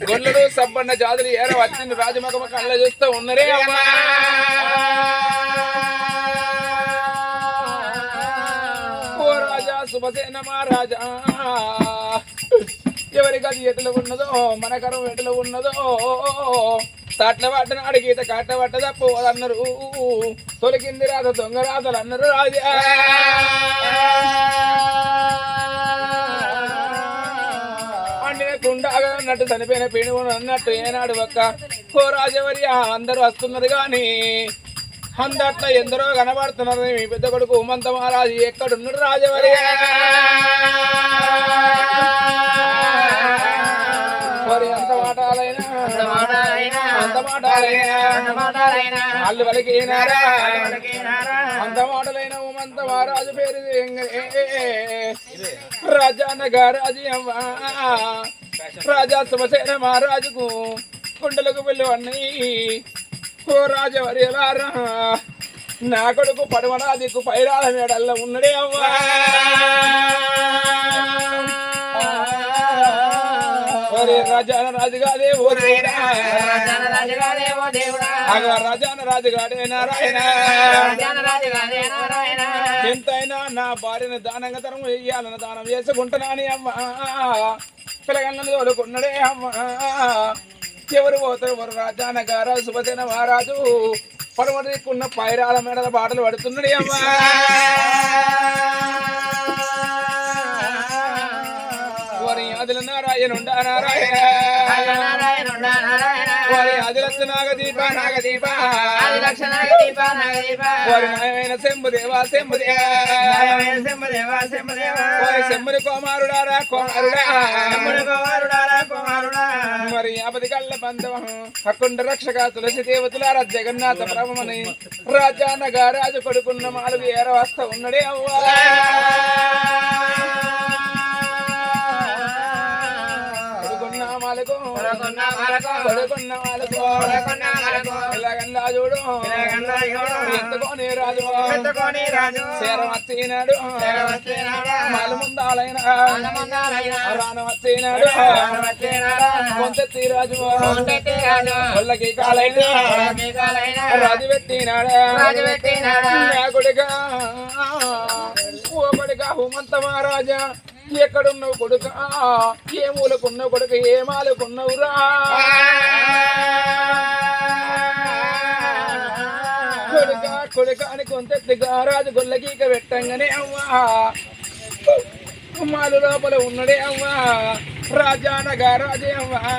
గొల్లలు సబ్బన్న జాతులు ఏర వచ్చింది? రాజమగమ కళ్ళ చూస్తూ ఉన్నరే అమ్మా. ఓ రాజా శుభసేన మహారాజా. ఎవరి గది ఎటులో ఉన్నదో మన కరం ఎటులో ఉన్నదో. తట్ల పట్టన అడిగితే కట్ట పట్ట తప్పదన్నారు తొలికింది రాత దొంగ రాతలు అన్నారు రాజా. అండిన కుండాగా అన్నట్టు చనిపోయిన పెణువు అన్నట్టు ఏనాడు ఒక్క ఓ రాజవరి అందరూ వస్తున్నారు కానీ అందట్లో ఎందరో కనబడుతున్నారు మీ పెద్ద కొడుకు ఉమంత మహారాజు ఎక్కడున్నాడు రాజవరి? అంత మాటాలైనా అంత మాటాలైనా వాళ్ళు వలికినారా అంత మాటలైన. ఉమంత మహారాజు పేరు రాజానగా రాజు రాజా శివసేన మహారాజుకు కుండలకు వెళ్ళి అన్నయ్యి ఓ రాజవరి నా కొడుకు పడవడా దిక్కు పైరాల మేడల్లో ఉన్నడే అవ్వా. ఓరే రాజాన రాజుగాదే ఓ దేవుడా. అగ రాజాన రాజుగాడే నారాయణ. ఎంతైనా నా భార్యను దానంగా తరం వేయాలని దానం చేసుకుంటున్నాని అమ్మా. పిల్లగన్నది తోలుకున్నాడే అమ్మా. ఎవరు పోతారు? ఎవరు రాజాన గారా శుభసేన మహారాజు. పడమటికున్న పైరాల మేడల పాటలు పడుతున్నాడు అమ్మా. వారి ఆదిల నారాయణుండా నారాయణ వారి ఆదిలత్త నాగదీప నాగదీప. వారి నాయన శంభుదేవా శంభుదేవా. వారి శంభుని కుమారుడారా కుమారుడా. మరి ఆపది కళ్ళ బంధవం అకుండ రక్షక తులసి దేవతలారా జగన్నాథ ప్రభమని రాజానగా రాజు కొడుకున్న మాలుగు ఏర వస్త ఉన్నడే అవ్వా. మాలకు కొడుకున్న మాలకు ఇలాగన్నా చూడు. ఎత్తుకొని రాజు. రాను వచ్చినాడు కొంతెత్తి రాజు. వాళ్ళకి కాలైన. రాజు పెట్టినాడు. నా కొడుకా ఓ కొడుకా హుమంత మహారాజా. ఎక్కడున్నావు కొడుక? ఏ మూలకున్నావు కొడుక? ఏ మాలకున్నావురా? కొడుక కొడుక అని కొంతెత్తిగా రాజు గొల్లగీక పెట్టంగానే అవ్వా. మాలు లోపల ఉన్నడే అవ్వా. రాజానగా రాజే అవ్వా.